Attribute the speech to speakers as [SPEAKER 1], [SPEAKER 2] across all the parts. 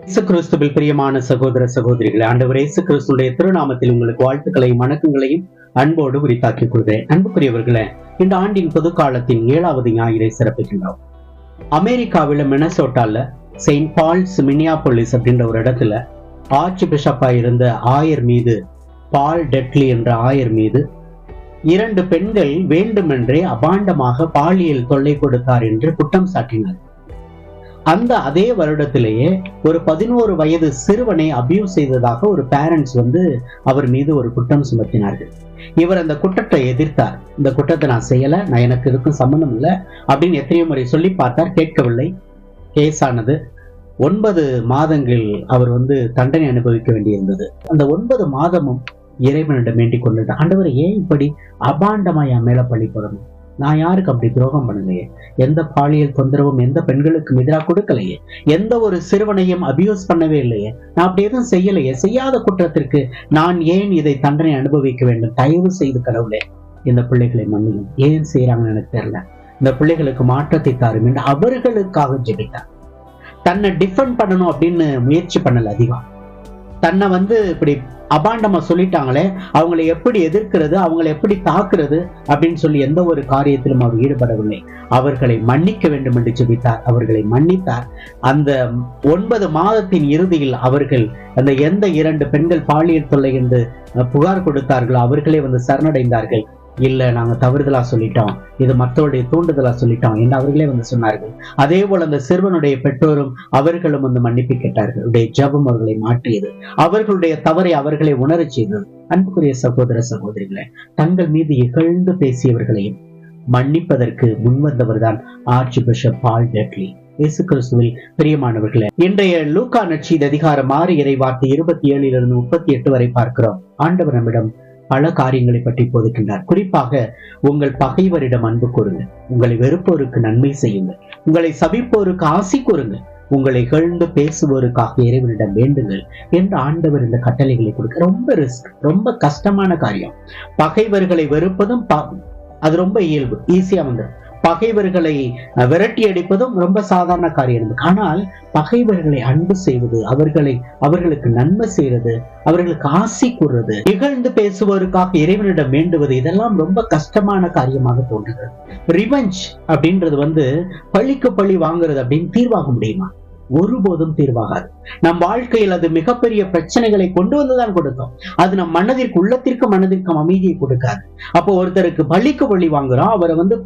[SPEAKER 1] இயேசு கிறிஸ்துவில் பிரியமான சகோதர சகோதரிகளை ஆண்டவர் இயேசு கிறிஸ்துடைய திருநாமத்தில் உங்களுக்கு வாழ்த்துக்களையும் வணக்கங்களையும் அன்போடு உரித்தாக்கிக் கொள்கிறேன். அன்புக்குரியவர்களே இந்த ஆண்டின் பொதுக்காலத்தின் ஏழாவது ஞாயிறை சிறப்பிக்கின்றோம். அமெரிக்காவில மினசோட்டால செயின்ட் பால்ஸ் மினியாபோலிஸ் அப்படின்ற ஒரு இடத்துல ஆர்ச் பிஷப்பா இருந்த ஆயர் மீது பால் டெட்லி என்ற ஆயர் மீது இரண்டு பெண்கள் வேண்டுமென்றே அபாண்டமாக பாலியல் தொல்லை கொடுத்தார் என்று குற்றம் சாட்டினார் அந்த அதே வருடத்திலேயே ஒரு பதினோரு வயது சிறுவனை அபியூஸ் செய்ததாக ஒரு பேரண்ட்ஸ் வந்து அவர் மீது ஒரு குற்றம் சுமத்தினார்கள். இவர் அந்த குற்றத்தை எதிர்த்தார். இந்த குற்றத்தை நான் செய்யல நான் எனக்கு இதுக்கும் சம்பந்தம் இல்லை அப்படின்னு எத்தனையோ முறை சொல்லி பார்த்தார் கேட்கவில்லை. கேஸ் ஆனது ஒன்பது மாதங்கள் அவர் வந்து தண்டனை அனுபவிக்க வேண்டியிருந்தது. அந்த ஒன்பது மாதமும் இறைவனிடம் வேண்டிக் கொண்டது ஆண்டவர் ஏன் இப்படி அபாண்டமா என் மேல பழி போடணும்? நான் யாருக்கு அப்படி துரோகம் பண்ணலையே எந்த பாலியல் தொந்தரவும் எந்த பெண்களுக்கும் எதிராக கொடுக்கலையே. எந்த ஒரு சிறுவனையும் அபியூஸ் பண்ணவே இல்லையே. நான் அப்படி எதுவும் செய்யலையே. செய்யாத குற்றத்திற்கு நான் ஏன் இதை தண்டனை அனுபவிக்க வேண்டும்? தயவு செய்து கடவுளே இந்த பிள்ளைகளை மன்னியும். ஏன் செய்யறாங்கன்னு எனக்கு தெரியல. இந்த பிள்ளைகளுக்கு மாற்றத்தை தாரும் என்று அவர்களுக்காக ஜெபித்தார். தன்னை டிஃபெண்ட் பண்ணணும் அப்படின்னு முயற்சி பண்ணல அதிகம். தன்னை வந்து இப்படி அபாண்டமா சொல்லிட்டாங்களே அவங்களை எப்படி எதிர்க்கிறது அவங்களை எப்படி தாக்குறது அப்படின்னு சொல்லி எந்த ஒரு காரியத்திலும் அவர் ஈடுபடவில்லை. அவர்களை மன்னிக்க வேண்டும் என்று ஜெபித்தார். அவர்களை மன்னித்தார். அந்த ஒன்பது மாதத்தின் இறுதியில் அவர்கள் அந்த எந்த இரண்டு பெண்கள் பாலியல் தொல்லை என்று புகார் கொடுத்தார்களோ அவர்களே வந்து சரணடைந்தார்கள். இல்ல நாங்க தவறுதலா சொல்லிட்டோம். இது மற்றவருடைய தூண்டுதலா சொல்லிட்டோம் என்று அவர்களே வந்து சொன்னார்கள். அதே போல அந்த சிறுவனுடைய பெற்றோரும் அவர்களும் வந்து மன்னிப்பு கேட்டார்கள். உடைய ஜபம் அவர்களை மாற்றியது. அவர்களுடைய தவறை அவர்களை உணரச் செய்தது. அன்புக்குரிய சகோதர சகோதரிகளை தங்கள் மீது இகழ்ந்து பேசியவர்களையும் மன்னிப்பதற்கு முன்வந்தவர் தான் ஆர்ச்சி பிஷப் பால் டெட்லி இயேசு கிறிஸ்துவில் பிரியமானவர்களே இன்றைய லூக்கா நட்சி அதிகாரம் ஆறு இறை வார்த்தை இருபத்தி ஏழிலிருந்து முப்பத்தி எட்டு வரை பார்க்கிறோம். ஆண்டவர் நம்மிடம் பல காரியங்களை பற்றி போதிக்கின்றார். குறிப்பாக உங்கள் பகைவரிடம் அன்பு கொடுங்க உங்களை வெறுப்போருக்கு நன்மை செய்யுங்கள். உங்களை சபிப்போருக்கு ஆசி கூறுங்கள். உங்களை இகழ்ந்து பேசுவோருக்காக இறைவனிடம் வேண்டுங்கள் என்று ஆண்டவர் இந்த கட்டளைகளை கொடுக்க ரொம்ப ரிஸ்க் ரொம்ப கஷ்டமான காரியம். பகைவர்களை வெறுப்பதும் அது ரொம்ப இயல்பு ஈஸியா வந்துடும் பகைவர்களை விரட்டி அடிப்பதும் ரொம்ப சாதாரண காரியம். ஆனால் பகைவர்களை அன்பு செய்வது அவர்களை அவர்களுக்கு நன்மை செய்யறது அவர்களுக்கு ஆசி கூறுறது இகழ்ந்து பேசுவோருக்காக இறைவனிடம் வேண்டுவது இதெல்லாம் ரொம்ப கஷ்டமான காரியமாக தோன்றுகிறது. ரிவெஞ்ச் அப்படின்றது வந்து பழிக்கு பழி வாங்குறது அப்படின்னு தீர்வாக முடியுமா? ஒருபோதும் தீர்வாகாது. நம் வாழ்க்கையில் அது மிகப்பெரிய பிரச்சனைகளை கொண்டு வந்துதான் கொடுக்கும். அது நம் மனதிற்கு உள்ளத்திற்கு மனதிற்கும் அமைதியை கொடுக்காது. அப்போ ஒருத்தருக்கு பள்ளிக்கு பழி வாங்குறோம் அவரை வந்து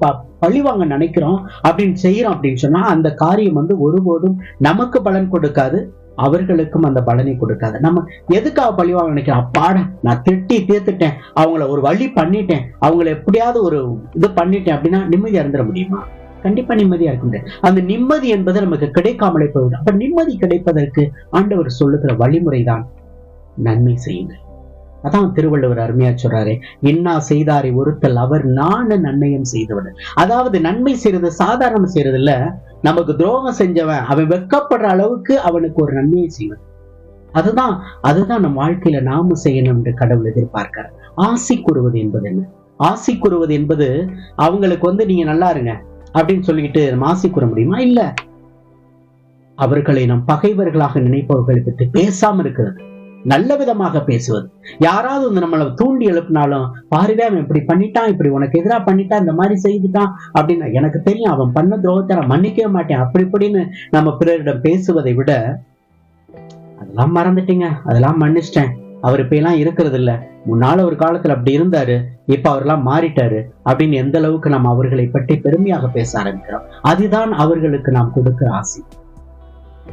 [SPEAKER 1] பழி வாங்க நினைக்கிறோம் அப்படின்னு செய்யறோம் அப்படின்னு சொன்னா அந்த காரியம் வந்து ஒருபோதும் நமக்கு பலன் கொடுக்காது அவர்களுக்கும் அந்த பலனை கொடுக்காது. நம்ம எதுக்காக பழி வாங்க நினைக்கிறோம்? அப்பாட நான் திட்டி தீர்த்துட்டேன் அவங்கள ஒரு வழி பண்ணிட்டேன் அவங்கள எப்படியாவது ஒரு இது பண்ணிட்டேன் அப்படின்னா நிம்மதி இறந்துட முடியுமா? கண்டிப்பா நிம்மதியா இருக்க அந்த நிம்மதி என்பது நமக்கு கிடைக்காமலே போகுது அப்ப நிம்மதி கிடைப்பதற்கு ஆண்டவர் சொல்லுகிற வழிமுறை தான் நன்மை செய்யுங்கள். அதான் திருவள்ளுவர் அருமையா சொல்றாரு இன்னா செய்தாரை ஒருத்தல் அவர் நான நன்மையும் செய்தவர் அதாவது நன்மை செய்யறது சாதாரணம் செய்யறது இல்ல நமக்கு துரோகம் செஞ்சவன் அவன் வெக்கப்படுற அளவுக்கு அவனுக்கு ஒரு நன்மையை செய்வது அதுதான் அதுதான் நம் வாழ்க்கையில நாம செய்யணும் என்று கடவுள் எதிர்பார்க்கிறார். ஆசி கூறுவது என்பது என்ன? ஆசி கூறுவது என்பது அவங்களுக்கு வந்து நீங்க நல்லா இருங்க அப்படின்னு சொல்லிக்கிட்டு மாசி கூற முடியுமா? இல்ல. அவர்களை நம் பகைவர்களாக நினைப்பவர்களை பற்றி பேசாம இருக்கிறது. நல்ல விதமாக பேசுவது. யாராவது வந்து நம்மளை தூண்டி எழுப்பினாலும் பாருவே அவன் இப்படி பண்ணிட்டான் இப்படி உனக்கு எதிராக பண்ணிட்டான் இந்த மாதிரி செய்துட்டான் அப்படின்னு எனக்கு தெரியும். அவன் பண்ண துரோகத்தை நான் மன்னிக்கவே மாட்டேன். அப்படி இப்படின்னு நம்ம பிறரிடம் பேசுவதை விட அதெல்லாம் மறந்துட்டீங்க. அதெல்லாம் மன்னிச்சிட்டேன். அவர் இப்ப எல்லாம் இருக்கிறது இல்ல. முன்னால ஒரு காலத்துல அப்படி இருந்தாரு. இப்ப அவர்லாம் மாறிட்டாரு. அப்படின்னு எந்த அளவுக்கு நாம் அவர்களை பற்றி பெருமையாக பேச ஆரம்பிக்கிறோம். அதுதான் அவர்களுக்கு நாம் கொடுக்கிற ஆசை.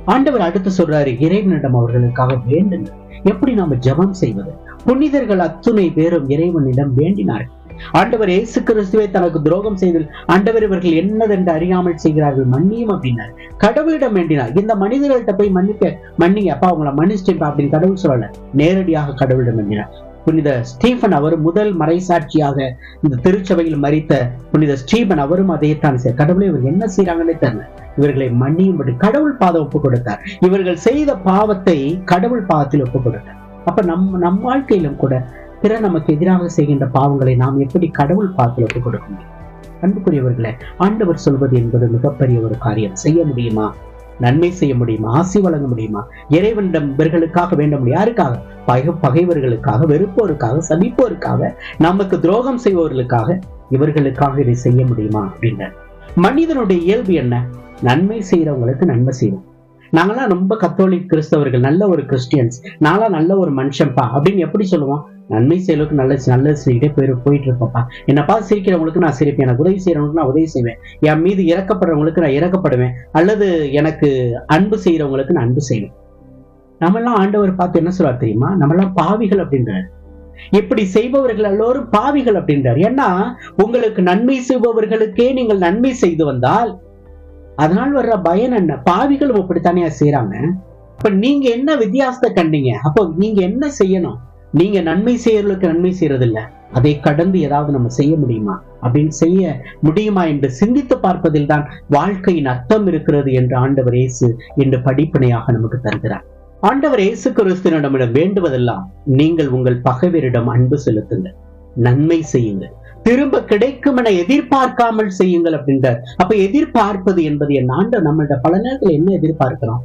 [SPEAKER 1] ஆண்டவர் அடுத்து சொல்றாரு இறைவனிடம் அவர்களுக்காக வேண்டுங்கள். எப்படி நாம ஜபம் செய்வது? புனிதர்கள் அத்துணை பேரும் இறைவனிடம் வேண்டினார்கள். ஆண்டவர் இயேசு கிறிஸ்துவை தனக்கு துரோகம் செய்து ஆண்டவர் இவர்கள் என்னதென்று அறியாமல் செய்கிறார்கள் மன்னியும் அப்படின்னார். கடவுளிடம் வேண்டினார். இந்த மனிதர்கள்ட்ட போய் மன்னிக்க மன்னிங்க அப்பா அவங்கள மன்னிச்சிட்டேன் அப்படின்னு கடவுள் சொல்லல. நேரடியாக கடவுளிடம் வேண்டினார். புனித ஸ்டீஃபன் அவர் முதல் மறைசாட்சியாக இந்த திருச்சபையில் மறித்த புனித ஸ்டீபன் அவரும் அதைத்தான் செய்ய கடவுளை இவர் என்ன செய்யறாங்கன்னு தெரியல. இவர்களை மன்னியும்படி கடவுள் பாதம் ஒப்பு கொடுத்தார். இவர்கள் செய்த பாவத்தை கடவுள் பாவத்தில் ஒப்பு கொடுத்தார். அப்ப நம் நம் வாழ்க்கையிலும் கூட பிற நமக்கு எதிராக செய்கின்ற பாவங்களை நாம் எப்படி கடவுள் பார்த்து ஒப்பு கொடுக்க முடியும்? அன்புக்குரியவர்களை ஆண்டவர் சொல்வது என்பது மிகப்பெரிய ஒரு காரியம். செய்ய முடியுமா? நன்மை செய்ய முடியுமா? ஆசி வழங்க முடியுமா? இறைவனிடம் இவர்களுக்காக வேண்ட முடியும்? யாருக்காக? பக பகைவர்களுக்காக வெறுப்போருக்காக சபிப்போருக்காக நமக்கு துரோகம் செய்பவர்களுக்காக இவர்களுக்காக இதை செய்ய முடியுமா அப்படின்றார் மனிதனுடைய இயல்பு என்ன? நன்மை செய்யறவங்களுக்கு நன்மை செய்வோம். நாங்களாம் ரொம்ப கத்தோலிக் கிறிஸ்தவர்கள் நல்ல ஒரு கிறிஸ்டியன்ஸ் நாங்களாம் நல்ல ஒரு மனுஷன்ப்பா அப்படின்னு எப்படி சொல்லுவோம்? நன்மை செய்யறதுக்கு நல்ல நல்ல செய்யிட்டே போய் போயிட்டு இருப்போம்ப்பா என்னப்பா சிரிக்கிறவங்களுக்கு நான் சிரிப்பேன். எனக்கு உதவி செய்யறவங்களுக்கு நான் உதவி செய்வேன். என் மீது இறக்கப்படுறவங்களுக்கு நான் இறக்கப்படுவேன். அல்லது எனக்கு அன்பு செய்யறவங்களுக்கு நான் அன்பு செய்வேன். நம்மெல்லாம் ஆண்டவர் பார்த்து என்ன சொல்றார் தெரியுமா? நம்மெல்லாம் பாவிகள் அப்படின்றார். இப்படி செய்பவர்கள் எல்லோரும் பாவிகள் அப்படின்றார். ஏன்னா உங்களுக்கு நன்மை செய்பவர்களுக்கே நீங்கள் நன்மை செய்து வந்தால் அதனால் வர்ற பயன் என்ன? பாவிகளும் அப்படித்தானே செய்யறாங்க இப்ப நீங்க என்ன வித்தியாசத்தை கண்டீங்க? அப்போ நீங்க என்ன செய்யணும்? நீங்க நன்மை செய்யறதுக்கு நன்மை செய்யறது இல்ல அதை கடந்து ஏதாவது நம்ம செய்ய முடியுமா? அப்படின்னு செய்ய முடியுமா என்று சிந்தித்து பார்ப்பதில் தான் வாழ்க்கையின் அர்த்தம் இருக்கிறது என்று ஆண்டவர் இயேசு என்று படிப்பினையாக நமக்கு தருகிறார். ஆண்டவர் இயேசு கிறிஸ்துவனிடமிடம் வேண்டுவதெல்லாம் நீங்கள் உங்கள் பகைவரிடம் அன்பு செலுத்துங்கள் நன்மை செய்யுங்கள். திரும்ப கிடைக்கும் என எதிர்பார்க்காமல் செய்யுங்கள் அப்படின்றார் அப்ப எதிர்பார்ப்பது என்பது என் ஆண்டு நம்மள்ட்ட பல நேரத்தில் என்ன எதிர்பார்க்கிறோம்?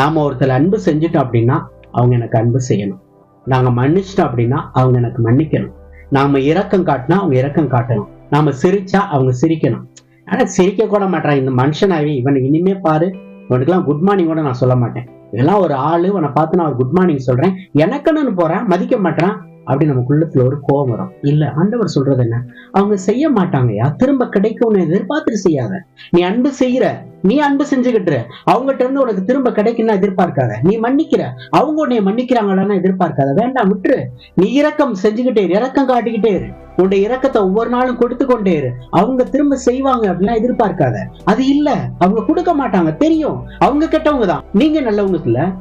[SPEAKER 1] நாம ஒருத்தர் அன்பு செஞ்சுட்டோம் அப்படின்னா அவங்க எனக்கு அன்பு செய்யணும். நாங்க மன்னிச்சிட்டோம் அப்படின்னா அவங்க எனக்கு மன்னிக்கணும். நாம இரக்கம் காட்டினா அவங்க இரக்கம் காட்டணும். நாம சிரிச்சா அவங்க சிரிக்கணும். ஆனா சிரிக்க கூட மாட்டான். இந்த மனுஷனாவே இவன் இனிமே பாரு. இவனுக்கெல்லாம் குட் மார்னிங் கூட நான் சொல்ல மாட்டேன். இதெல்லாம் ஒரு ஆளு உன்னை பார்த்து நான் குட் மார்னிங் சொல்றேன். எனக்குன்னு போறேன்? மதிக்க மாட்டேன் அப்படி நமக்குள்ளத்துல ஒரு கோபம் வரும். இல்ல ஆண்டவர் சொல்றது என்ன? அவங்க செய்ய மாட்டாங்கயா திரும்ப கிடைக்கும்னு எதிர்பார்த்துட்டு செய்யாத. நீ அன்பு செய்யற நீ அன்பு செஞ்சுக்கிட்டு அவங்ககிட்ட இருந்து உனக்கு திரும்ப கிடைக்கும்னா எதிர்பார்க்காத. நீ மன்னிக்கிற. அவங்க உன்னை மன்னிக்கிறாங்களான்னு எதிர்பார்க்காத. வேண்டாம் விட்டுரு. நீ இரக்கம் செஞ்சுக்கிட்டே இரு. இரக்கம் காட்டிக்கிட்டே இரு. உன்னுடைய இரக்கத்தை ஒவ்வொரு நாளும் கொடுத்து கொண்டே இரு. அவங்க திரும்ப செய்வாங்க அப்படின்னா எதிர்பார்க்காத. அது இல்ல. அவங்க கொடுக்க மாட்டாங்க. தெரியும். அவங்க கெட்டவங்க தான். நீங்க நல்லவங்க இல்ல.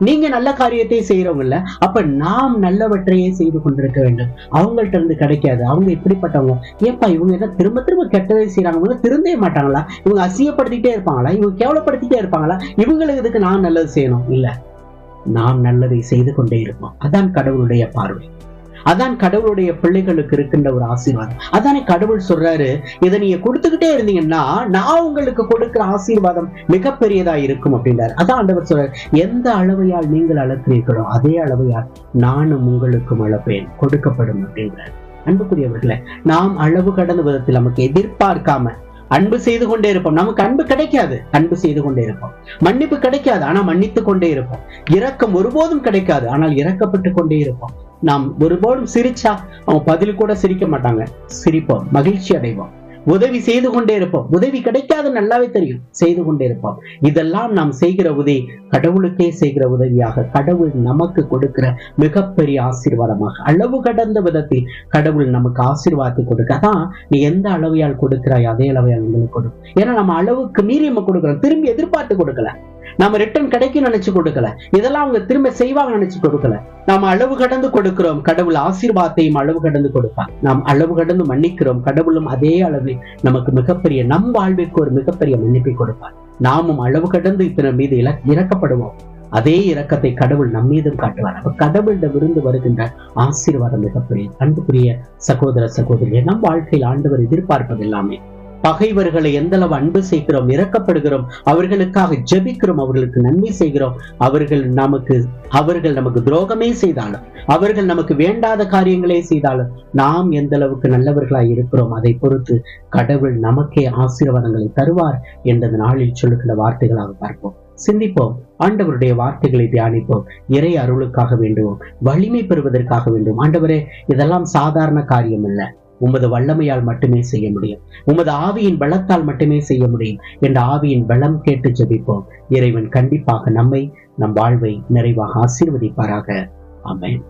[SPEAKER 1] நீங்க நல்ல காரியத்தை செய்யறவங்கல்ல அப்ப நாம் நல்லவற்றையே செய்து கொண்டிருக்க வேண்டும். அவங்கள்ட்ட இருந்து கிடைக்காது. அவங்க எப்படிப்பட்டவங்க? ஏப்பா இவங்க என்ன திரும்ப திரும்ப கெட்டதை செய்யறாங்க இவங்க திருந்தவே மாட்டாங்களா? இவங்க அசியப்படுத்திட்டே இருப்பாங்களா? இவங்க கேவலப்படுத்திட்டே இருப்பாங்களா? இவங்களுக்கு இதுக்கு நான் நல்லது செய்யணும்? இல்ல. நாம் நல்லதை செய்து கொண்டே இருப்போம். அதான் கடவுளுடைய பார்வை. அதான் கடவுளுடைய பிள்ளைகளுக்கு இருக்கின்ற ஒரு ஆசீர்வாதம். அதானே கடவுள் சொல்றாரு இதை நீங்க கொடுத்துக்கிட்டே இருந்தீங்கன்னா நான் உங்களுக்கு கொடுக்கிற ஆசீர்வாதம் மிகப்பெரியதா இருக்கும் அப்படின்றாரு. அதான் ஆண்டவர் சொல்றாரு எந்த அளவையால் நீங்கள் அளக்கிறீர்களோ அதே அளவையால் நானும் உங்களுக்கும் அளப்பேன் கொடுக்கப்படும் அப்படின்றார். அன்புக்குரியவர்களே நாம் அளவு கடந்த விதத்தில் நமக்கு எதிர்பார்க்காம அன்பு செய்து கொண்டே இருப்போம். நமக்கு அன்பு கிடைக்காது அன்பு செய்து கொண்டே இருப்போம். மன்னிப்பு கிடைக்காது ஆனா மன்னித்து கொண்டே இருப்போம். இரக்கம் ஒருபோதும் கிடைக்காது ஆனால் இறக்கப்பட்டு கொண்டே இருப்போம். நாம் ஒருபோதும் சிரிச்சா அவன் பதில் கூட சிரிக்க மாட்டாங்க. சிரிப்போம் மகிழ்ச்சி அடைவோம். உதவி செய்து கொண்டே இருப்போம். உதவி கிடைக்காது நல்லாவே தெரியும். செய்து கொண்டே இருப்போம். இதெல்லாம் நாம் செய்கிற உதவி கடவுளுக்கே செய்கிற உதவியாக கடவுள் நமக்கு கொடுக்கிற மிகப்பெரிய ஆசீர்வாதமாக. அளவு கடந்த விதத்தில் கடவுள் நமக்கு ஆசீர்வாதத்தை கொடுக்க. அதான் நீ எந்த அளவையால் கொடுக்கிறாய் அதே அளவையால் உங்களுக்கு கொடுக்கும். ஏன்னா நம்ம அளவுக்கு மீறி நம்ம கொடுக்குறோம். திரும்பி எதிர்பார்த்து கொடுக்கல. நம்ம ரிட்டர்ன் கிடைக்கும் நினைச்சு கொடுக்கல. இதெல்லாம் அவங்க திரும்ப செய்வாங்க நினைச்சு கொடுக்கல. நாம் அளவு கடந்து கொடுக்கிறோம். கடவுள் ஆசீர்வாதத்தையும் அளவு கடந்து கொடுப்பார். நாம் அளவு கடந்து மன்னிக்கிறோம். கடவுளும் அதே அளவில் நமக்கு மிகப்பெரிய நம் வாழ்விற்கு ஒரு மிகப்பெரிய மன்னிப்பை கொடுப்பார். நாமும் அளவு கடந்து இத்தனை மீது இல இறக்கப்படுவோம். அதே இரக்கத்தை கடவுள் நம் மீதும் காட்டுவார். அப்ப கடவுளிடம் விருந்து வருகின்ற ஆசீர்வாதம் மிகப்பெரிய அன்புக்குரிய சகோதர சகோதரியை நம் வாழ்க்கையில் ஆண்டவர் எதிர்பார்ப்பது எல்லாமே பகைவர்களை எந்த அளவு அன்பு செய்கிறோம் இறக்கப்படுகிறோம் அவர்களுக்காக ஜெபிக்கிறோம் அவர்களுக்கு நன்மை செய்கிறோம் அவர்கள் நமக்கு அவர்கள் நமக்கு துரோகமே செய்தாலும் அவர்கள் நமக்கு வேண்டாத காரியங்களே செய்தாலும் நாம் எந்த அளவுக்கு நல்லவர்களாய் இருக்கிறோம் அதை பொறுத்து கடவுள் நமக்கே ஆசீர்வாதங்களை தருவார் என்றது நாளில் சொல்லுகிற வார்த்தைகளாக பார்ப்போம். சிந்திப்போம் ஆண்டவருடைய வார்த்தைகளை தியானிப்போம் இறை அருளுக்காக வேண்டுவோம் வலிமை பெறுவதற்காக வேண்டும் ஆண்டவரே இதெல்லாம் சாதாரண காரியம் இல்லை உமது வல்லமையால் மட்டுமே செய்ய முடியும். உமது ஆவியின் பலத்தால் மட்டுமே செய்ய முடியும் என்ற ஆவியின் பலம் கேட்டு ஜெபிப்போம். இறைவன் கண்டிப்பாக நம்மை நம் வாழ்வை நிறைவாக ஆசீர்வதிப்பாராக. அமேன்